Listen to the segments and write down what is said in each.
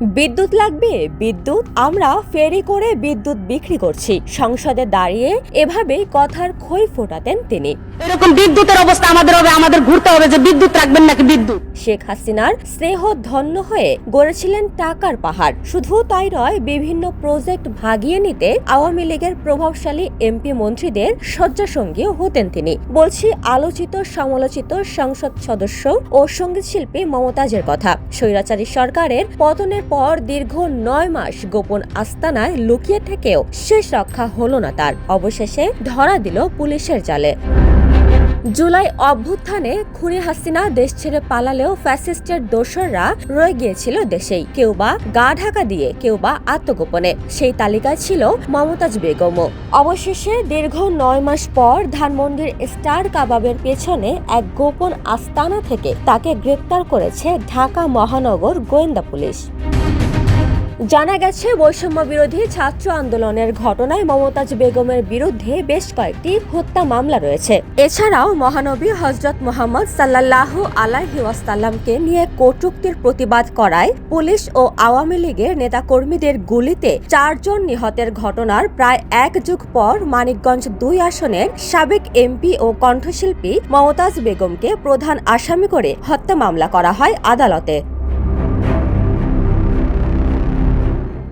বিদ্যুৎ লাগবে? বিদ্যুৎ? আমরা ফেরি করে বিদ্যুৎ বিক্রি করছি। সংসদে দাঁড়িয়ে এভাবে কথার খই ফোটাতেন তিনি। এরকম বিদ্যুতের অবস্থা আমাদের হবে, আমাদের ঘুরতে হবে যে বিদ্যুৎ রাখবেন নাকি বিদ্যুৎ? শেখ হাসিনার স্নেহ ধন্য হয়ে গড়েছিলেন টাকার পাহাড়। শুধু তাই নয়, বিভিন্ন প্রজেক্ট ভাগিয়ে নিতে আওয়ামী লীগের প্রভাবশালী এমপি মন্ত্রীদের শয্যাসঙ্গীও হতেন তিনি। বলছি আলোচিত, সমালোচিত সংসদ সদস্য ও সংগীত শিল্পী মমতাজের কথা। স্বৈরাচারী সরকারের পতনের পর দীর্ঘ নয় মাস গোপন আস্তানায় লুকিয়ে থেকেও শেষ রক্ষা হলো না তার। অবশেষে ধরা দিল পুলিশের জালে। জুলাই অভ্যুত্থানে খুনি হাসিনা দেশ ছেড়ে পালালেও ফ্যাসিস্টের দোসররা রয়ে গিয়েছিল দেশেই। কেউ বা গা ঢাকা দিয়ে, কেউ বা আত্মগোপনে। সেই তালিকায় ছিল মমতাজ বেগমও। অবশেষে দীর্ঘ নয় মাস পর ধানমন্ডির স্টার কাবাবের পেছনে এক গোপন আস্তানা থেকে তাকে গ্রেপ্তার করেছে ঢাকা মহানগর গোয়েন্দা পুলিশ। জানা গেছে বৈষম্য বিরোধী ছাত্র আন্দোলনের ঘটনায় মমতাজ বেগমের বিরুদ্ধে বেশ কয়েকটি হত্যা মামলা রয়েছে। এছাড়াও মহানবী হজরত মোহাম্মদ সাল্লাহ ওয়াসাল্লামকে নিয়ে কটূক্তির প্রতিবাদ করায় পুলিশ ও আওয়ামী লীগের নেতাকর্মীদের গুলিতে চারজন নিহতের ঘটনার প্রায় এক যুগ পর মানিকগঞ্জ দুই আসনের সাবেক এমপি ও কণ্ঠশিল্পী মমতাজ বেগমকে প্রধান আসামি করে হত্যা মামলা করা হয় আদালতে।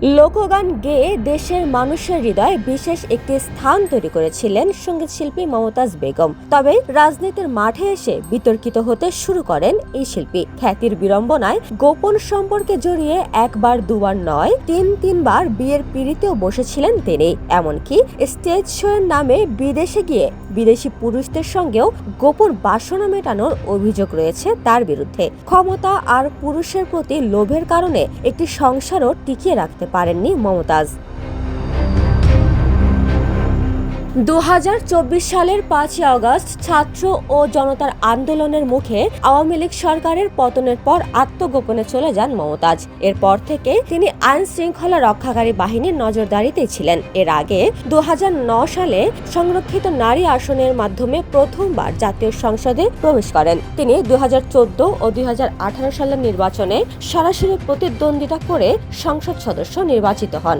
লোকগান গেয়ে দেশের মানুষের হৃদয়ে বিশেষ একটি স্থান তৈরি করেছিলেন সংগীত শিল্পী মমতাজ বেগম। তবে রাজনীতির মাঠে এসে বিতর্কিত হতে শুরু করেন এই শিল্পী। খ্যাতির বিড়ম্বনায় গোপন সম্পর্কে জড়িয়ে একবার, দুবার নয়, তিন, তিনবার বিয়ের পিড়িতেও বসেছিলেন তিনি। এমনকি স্টেজ শোয়ের নামে বিদেশে গিয়ে বিদেশি পুরুষদের সঙ্গেও গোপন বাসনা মেটানোর অভিযোগ রয়েছে তার বিরুদ্ধে। ক্ষমতা আর পুরুষের প্রতি লোভের কারণে একটি সংসারও টিকিয়ে রাখতে পারেননি মমতাজ। দু হাজার চব্বিশ সালের পাঁচই আগস্ট ছাত্র ও জনতার আন্দোলনের মুখে আওয়ামী লীগ সরকারের পতনের পর আত্মগোপনে চলে যান মমতাজ। এরপর থেকে তিনি আইন শৃঙ্খলা রক্ষাকারী বাহিনীর নজরদারিতে ছিলেন। এর আগে দু সালে সংরক্ষিত নারী আসনের মাধ্যমে প্রথমবার জাতীয় সংসদে প্রবেশ করেন। তিনি দু হাজার চোদ্দ ও দুই হাজার আঠারো সালের নির্বাচনে সরাসরি প্রতিদ্বন্দ্বিতা করে সংসদ সদস্য নির্বাচিত হন।